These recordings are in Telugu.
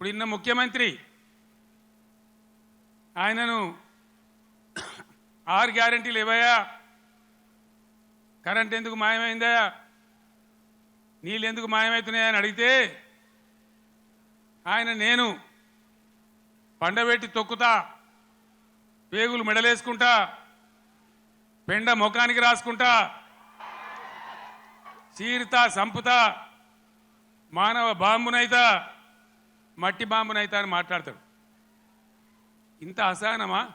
ఇప్పుడు ఇన్న ముఖ్యమంత్రి ఆయనను ఆరు గ్యారంటీలు ఇవ్వయా? కరెంట్ ఎందుకు మాయమైందా? నీళ్ళు ఎందుకు మాయమవుతున్నాయని అడిగితే ఆయన నేను పండబెట్టి తొక్కుతా పేగులు మెడలేసుకుంటా పెండ ముఖానికి రాసుకుంటా చీరుతా సంపుతా మానవ బాంబునైతా మట్టి బాంబునైతా అని మాట్లాడతాడు. ఇంత అసహనమా?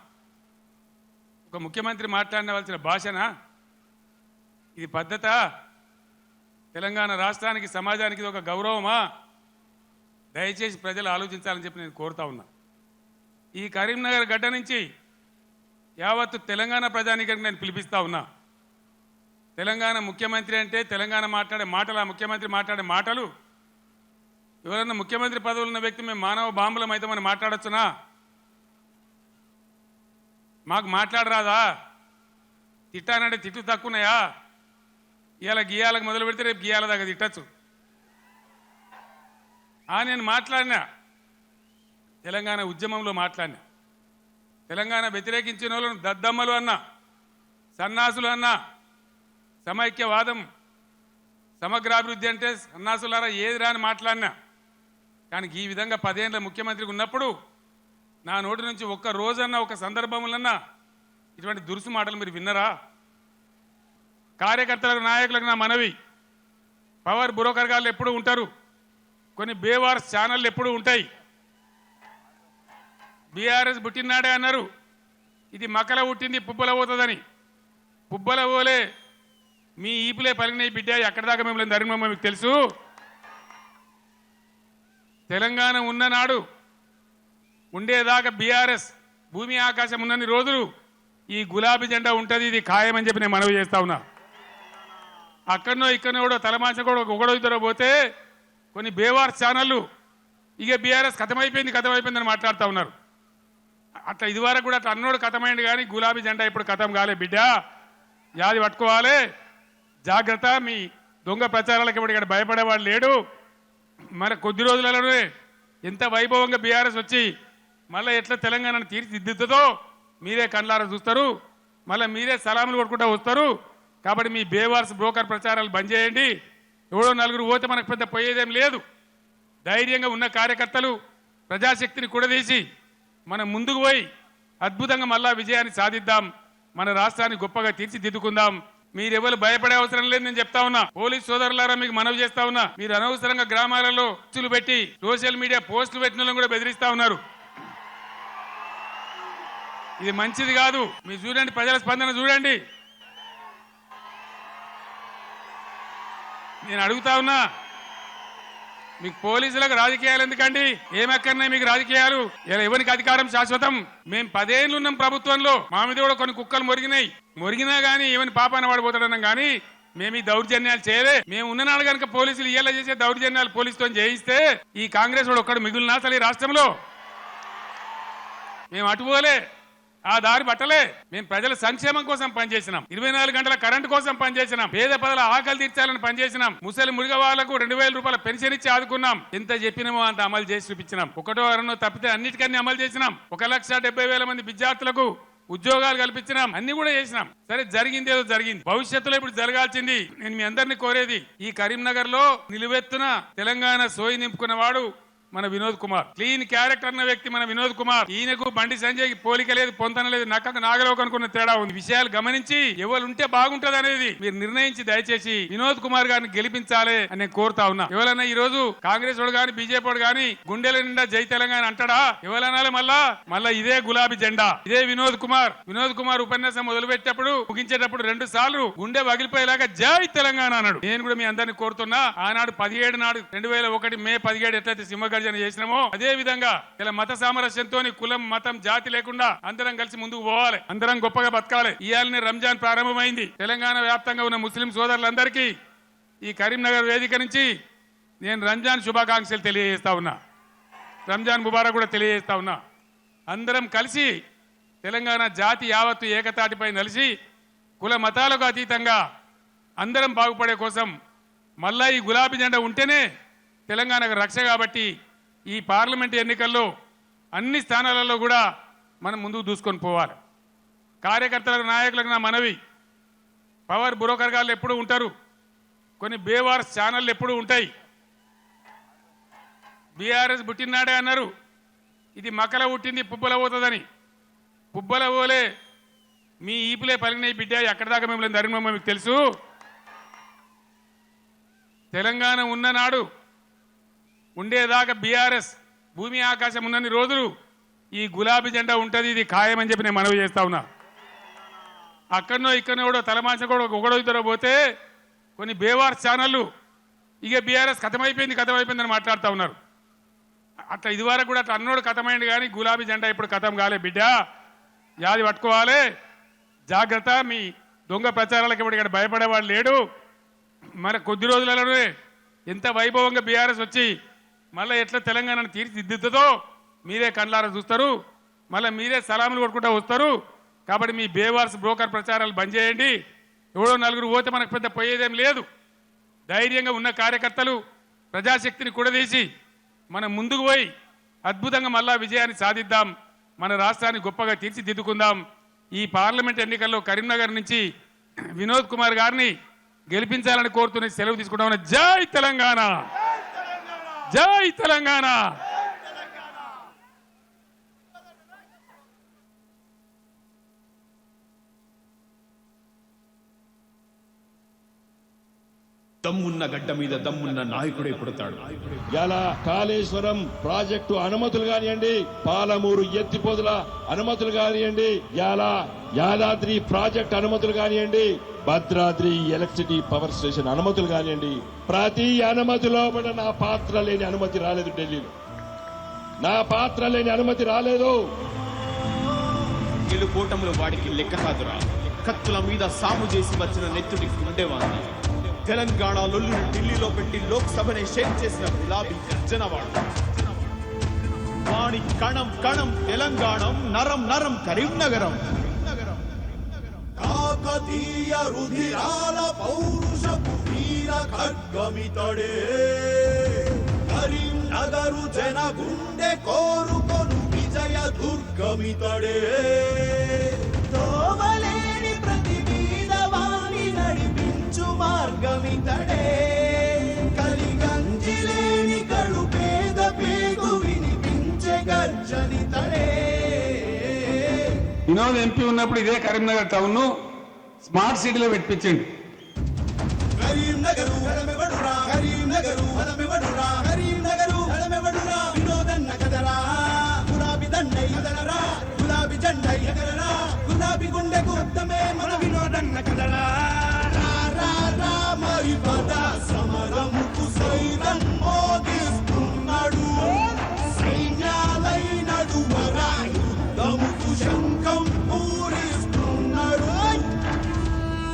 ఒక ముఖ్యమంత్రి మాట్లాడవలసిన భాషనా? ఇది పద్ధత? తెలంగాణ రాష్ట్రానికి సమాజానికి ఇది ఒక గౌరవమా? దయచేసి ప్రజలు ఆలోచించాలని చెప్పి నేను కోరుతా ఉన్నా. ఈ కరీంనగర్ గడ్డ నుంచి యావత్తు తెలంగాణ ప్రజానికానికి నేను పిలిపిస్తా ఉన్నా. తెలంగాణ ముఖ్యమంత్రి అంటే తెలంగాణ మాట్లాడే మాటలు ఆ ముఖ్యమంత్రి మాట్లాడే మాటలు ఎవరన్నా ముఖ్యమంత్రి పదవులు ఉన్న వ్యక్తి మేము మానవ బాంబులం అయితే మనం మాట్లాడొచ్చునా? మాకు మాట్లాడరాదా? తిట్టానంటే తిట్టు తక్కువన్నాయా? ఇవాళ గీయాలకు మొదలు పెడితే రేపు గీయాల దాకా తిట్టచ్చు. ఆ నేను మాట్లాడినా. తెలంగాణ ఉద్యమంలో మాట్లాడినా. తెలంగాణ వ్యతిరేకించిన వాళ్ళను దద్దమ్మలు అన్నా సన్నాసులు అన్నా సమైక్యవాదం సమగ్రాభివృద్ధి అంటే సన్నాసులారా ఏది రాని మాట్లాడినా. కానీ ఈ విధంగా పదేళ్ళ ముఖ్యమంత్రికి ఉన్నప్పుడు నా నోటి నుంచి ఒక్క రోజన్నా ఒక సందర్భములన్నా ఇటువంటి దురుసు మాటలు మీరు విన్నరా? కార్యకర్తలకు నాయకులకు నా మనవి. పవర్ బ్రోకర్ గారు ఎప్పుడు ఉంటారు. కొన్ని బేవార్స్ ఛానళ్ళు ఎప్పుడు ఉంటాయి. బీఆర్ఎస్ పుట్టినాడే అన్నారు. ఇది మకల పుట్టింది పుబ్బల పోతుందని. పుబ్బల పోలే మీ ఈపులే పలిగినాయి బిడ్డ ఎక్కడి దాకా మిమ్మల్ని ధర్మమ్మ మీకు తెలుసు. తెలంగాణ ఉన్ననాడు ఉండేదాకా బీఆర్ఎస్ భూమి ఆకాశం ఉన్నన్ని రోజులు ఈ గులాబీ జెండా ఉంటుంది ఇది ఖాయమని చెప్పి నేను మనవి చేస్తా ఉన్నా. అక్కడనో ఇక్కడనో కూడా తలమాంచ కూడా ఒకడో పోతే కొన్ని బేవార్ ఛానళ్ళు ఇక బీఆర్ఎస్ కథమైపోయింది కథమైపోయిందని మాట్లాడుతూ ఉన్నారు. అట్లా ఇదివరకు కూడా అట్లా అన్నోడు కథమైంది కానీ గులాబీ జెండా ఇప్పుడు కథం కాలే బిడ్డ. యాది పట్టుకోవాలి. జాగ్రత్త మీ దొంగ ప్రచారాలకు ఇప్పుడు ఇక్కడ భయపడేవాడు లేడు. మన కొద్ది రోజులలోనే ఎంత వైభవంగా బీఆర్ఎస్ వచ్చి మళ్ళీ ఎట్లా తెలంగాణను తీర్చిదిద్దుతుందో మీరే కండ్లారా చూస్తారు. మళ్ళీ మీరే సలాములు కొట్టుకుంటా వస్తారు. కాబట్టి మీ బేవార్స్ బ్రోకర్ ప్రచారాలు బంద్ చేయండి. ఎవడో నలుగురు పోతే మనకు పెద్ద పోయేదేం లేదు. ధైర్యంగా ఉన్న కార్యకర్తలు ప్రజాశక్తిని కూడదీసి మనం ముందుకు పోయి అద్భుతంగా మళ్ళా విజయాన్ని సాధిద్దాం. మన రాష్ట్రాన్ని గొప్పగా తీర్చిదిద్దుకుందాం. మీరెవరు భయపడే అవసరం లేదు నేను చెప్తా ఉన్నా. పోలీస్ సోదరులారా మీకు మనవి చేస్తా ఉన్నా. మీరు అనవసరంగా గ్రామాలలో ఖర్చులు పెట్టి సోషల్ మీడియా పోస్టులు పెట్టిన కూడా బెదిరిస్తా ఉన్నారు. ఇది మంచిది కాదు. మీరు చూడండి ప్రజల స్పందన చూడండి. నేను అడుగుతా ఉన్నా మీకు పోలీసులకు రాజకీయాలు ఎందుకండి? ఏమక్కర్నాయి మీకు రాజకీయాలు? ఇలా ఎవరికి అధికారం శాశ్వతం? మేము పదేళ్ళు ఉన్నాం ప్రభుత్వంలో. మా మీద కూడా కొన్ని కుక్కలు మురిగినాయి. మురిగినా గానీ ఏమని పాపాన పడిపోతాడన్నాం కానీ మేము ఈ దౌర్జన్యాలు చేయలే. మేము ఉన్ననాడు కనుక పోలీసులు ఇయ్యేలా చేసే దౌర్జన్యాలు పోలీసుతో చేయిస్తే ఈ కాంగ్రెస్ వాడు ఒక్కడు మిగులునా అసలు ఈ రాష్ట్రంలో మేము అటుపోలే ఆ దారి పట్టలే. మేము ప్రజల సంక్షేమం కోసం పనిచేసినాం. ఇరవై నాలుగు గంటల కరెంటు కోసం పనిచేసినాం. పేద ప్రజల ఆకలి తీర్చాలని పనిచేసినాం. ముసలి మురిగ వాళ్ళకు రెండు వేల రూపాయల పెన్షన్ ఇచ్చి ఆదుకున్నాం. ఎంత చెప్పినామో అంత అమలు చేసి చూపించినాం. ఒకటో అరణో తప్పితే అన్నిటికన్నీ అమలు చేసినాం. ఒక లక్ష డెబ్బై వేల మంది విద్యార్థులకు ఉద్యోగాలు కల్పించినాం అన్ని కూడా చేసినాం. సరే జరిగింది ఏదో జరిగింది. భవిష్యత్తులో ఇప్పుడు జరగాల్సింది నేను మీ అందరినీ కోరేది ఈ కరీంనగర్లో నిలువెత్తున తెలంగాణ సోయి నింపుకున్న వాడు మన వినోద్ కుమార్. క్లీన్ క్యారెక్టర్ అన్న వ్యక్తి మన వినోద్ కుమార్. ఈయనకు బండి సంజయ్ పోలిక లేదు పొంతన లేదు నక్కకు నాగలోకి అనుకున్న తేడా ఉంది. విషయాలు గమనించి ఎవరు ఉంటే బాగుంటది అనేది మీరు నిర్ణయించి దయచేసి వినోద్ కుమార్ గారిని గెలిపించాలి అని నేను కోరుతా ఉన్నా. ఎవరైనా ఈ రోజు కాంగ్రెస్ వాడు గాని బీజేపీ వాడు గాని గుండెల నిండా జై తెలంగాణ అంటాడా? ఎవరనాలి మళ్ళా? మళ్ళా ఇదే గులాబీ జెండా. ఇదే వినోద్ కుమార్. వినోద్ కుమార్ ఉపన్యాసం మొదలుపెట్టేటప్పుడు ముగించేటప్పుడు రెండు సార్లు గుండె పగిలిపోయేలాగా జై తెలంగాణ అన్నాడు. నేను కూడా మీ అందరిని కోరుతున్నా ఆనాడు పదిహేడు నాడు రెండు వేల ఒకటి మే పదిహేడు ఎట్లయితే విభజన చేసినామో అదే విధంగా ఇలా మత సామరస్యంతో కులం మతం జాతి లేకుండా అందరం కలిసి ముందుకు పోవాలి. అందరం గొప్పగా బతకాలి. ఇయాలనే రంజాన్ ప్రారంభమైంది. తెలంగాణ వ్యాప్తంగా ఉన్న ముస్లిం సోదరులందరికీ ఈ కరీంనగర్ వేదిక నుంచి నేను రంజాన్ శుభాకాంక్షలు తెలియజేస్తా ఉన్నా. రంజాన్ ముబారక్ కూడా తెలియజేస్తా ఉన్నా. అందరం కలిసి తెలంగాణ జాతి యావత్తు ఏకతాటిపై నలిసి కుల మతాలకు అతీతంగా అందరం బాగుపడే కోసం మళ్ళా ఈ గులాబీ జెండా ఉంటేనే తెలంగాణకు రక్ష కాబట్టి ఈ పార్లమెంట్ ఎన్నికల్లో అన్ని స్థానాలలో కూడా మనం ముందుకు దూసుకొని పోవాలి. కార్యకర్తలకు నాయకులకు నా మనవి. పవర్ బ్రోకర్ గారు ఎప్పుడు ఉంటారు. కొన్ని బేవార్స్ ఛానళ్ళు ఎప్పుడు ఉంటాయి. బీఆర్ఎస్ పుట్టినాడే అన్నారు. ఇది మకల పుట్టింది పుబ్బల పోతుందని. పుబ్బల పోలే మీ ఈపులే పలిగినాయి బిడ్డ ఎక్కడి దాకా మిమ్మల్ని ధర్మమ్మ మీకు తెలుసు. తెలంగాణ ఉన్ననాడు ఉండేదాకా బీఆర్ఎస్ భూమి ఆకాశం ఉన్నన్ని రోజులు ఈ గులాబీ జెండా ఉంటుంది ఇది ఖాయమని చెప్పి నేను మనవి చేస్తా ఉన్నా. అక్కడనో ఇక్కడనో కూడా తలమాసిన కూడా ఒకడో ఇద్దరు పోతే కొన్ని బేవార్ ఛానళ్ళు ఇక బీఆర్ఎస్ కథమైపోయింది కథమైపోయిందని మాట్లాడుతూ ఉన్నారు. అట్లా ఇదివరకు కూడా అట్లా అన్నోడు కథమైంది కానీ గులాబీ జెండా ఇప్పుడు కథం కాలే బిడ్డ. యాది పట్టుకోవాలి. జాగ్రత్త మీ దొంగ ప్రచారాలకు ఇప్పుడు ఇక్కడ భయపడేవాడు లేడు. మన కొద్ది రోజులలోనే ఎంత వైభవంగా బీఆర్ఎస్ వచ్చి మళ్ళీ ఎట్లా తెలంగాణను తీర్చిదిద్దుతుందో మీరే కండ్లారా చూస్తారు. మళ్ళీ మీరే సలాములు కొట్టుకుంటా వస్తారు. కాబట్టి మీ బేవార్స్ బ్రోకర్ ప్రచారాలు బంద్ చేయండి. ఎవడో నలుగురు పోతే మనకు పెద్ద పోయేదేం లేదు. ధైర్యంగా ఉన్న కార్యకర్తలు ప్రజాశక్తిని కూడదీసి మనం ముందుకు పోయి అద్భుతంగా మళ్ళా విజయాన్ని సాధిద్దాం. మన రాష్ట్రాన్ని గొప్పగా తీర్చిదిద్దుకుందాం. ఈ పార్లమెంట్ ఎన్నికల్లో కరీంనగర్ నుంచి వినోద్ కుమార్ గారిని గెలిపించాలని కోరుతున్న సెలవు తీసుకుంటామని జై తెలంగాణ! జై తెలంగాణ. దమ్మున్న గడ్డ మీద దమ్మున్న నాయకుడే పుడతాడు. ఇలా కాళేశ్వరం ప్రాజెక్టు అనుమతులు కానివ్వండి పాలమూరు ఎత్తిపోతుల అనుమతులు కానివ్వండి ఇలా యాదాద్రి ప్రాజెక్ట్ అనుమతులు కానివ్వండి భద్రాద్రి ఎలక్ట్రిసిటీ పవర్ స్టేషన్ అనుమతులు కానివ్వండి ప్రతి అనుమతిలో లోపల నా పాత్ర లేని అనుమతి రాలేదు ఢిల్లీలో. నా పాత్ర లేని అనుమతి రాలేదు. గెలు కూటములు వాడికి లెక్క కాదురా కత్తుల మీద సాము చేసి వచ్చిన నెత్తుడి ఉండేవాడిని తెలంగాణ లొల్లుని ఢిల్లీలో పెట్టి లోక్సభని షేక్ చేసిన గులాబీ గర్జనవాడు వాణి కణం కణం తెలంగాణం నరం నరం కరీంనగరం. కాకతీయ రుధిరాల పౌరుషపు వీర ఖడ్గమితడే. కరీంనగరు జన గుండె కోరుకొను విజయ దుర్గమితడే. తోవలేని వినోద్ ఎంపీ ఉన్నప్పుడు ఇదే కరీంనగర్ టౌన్ స్మార్ట్ సిటీలో పెట్టించండి. గులాబీ దండై గులాబీ గులాబీ గుండెకు ఉత్తమే మన వినోదన్న కదరా?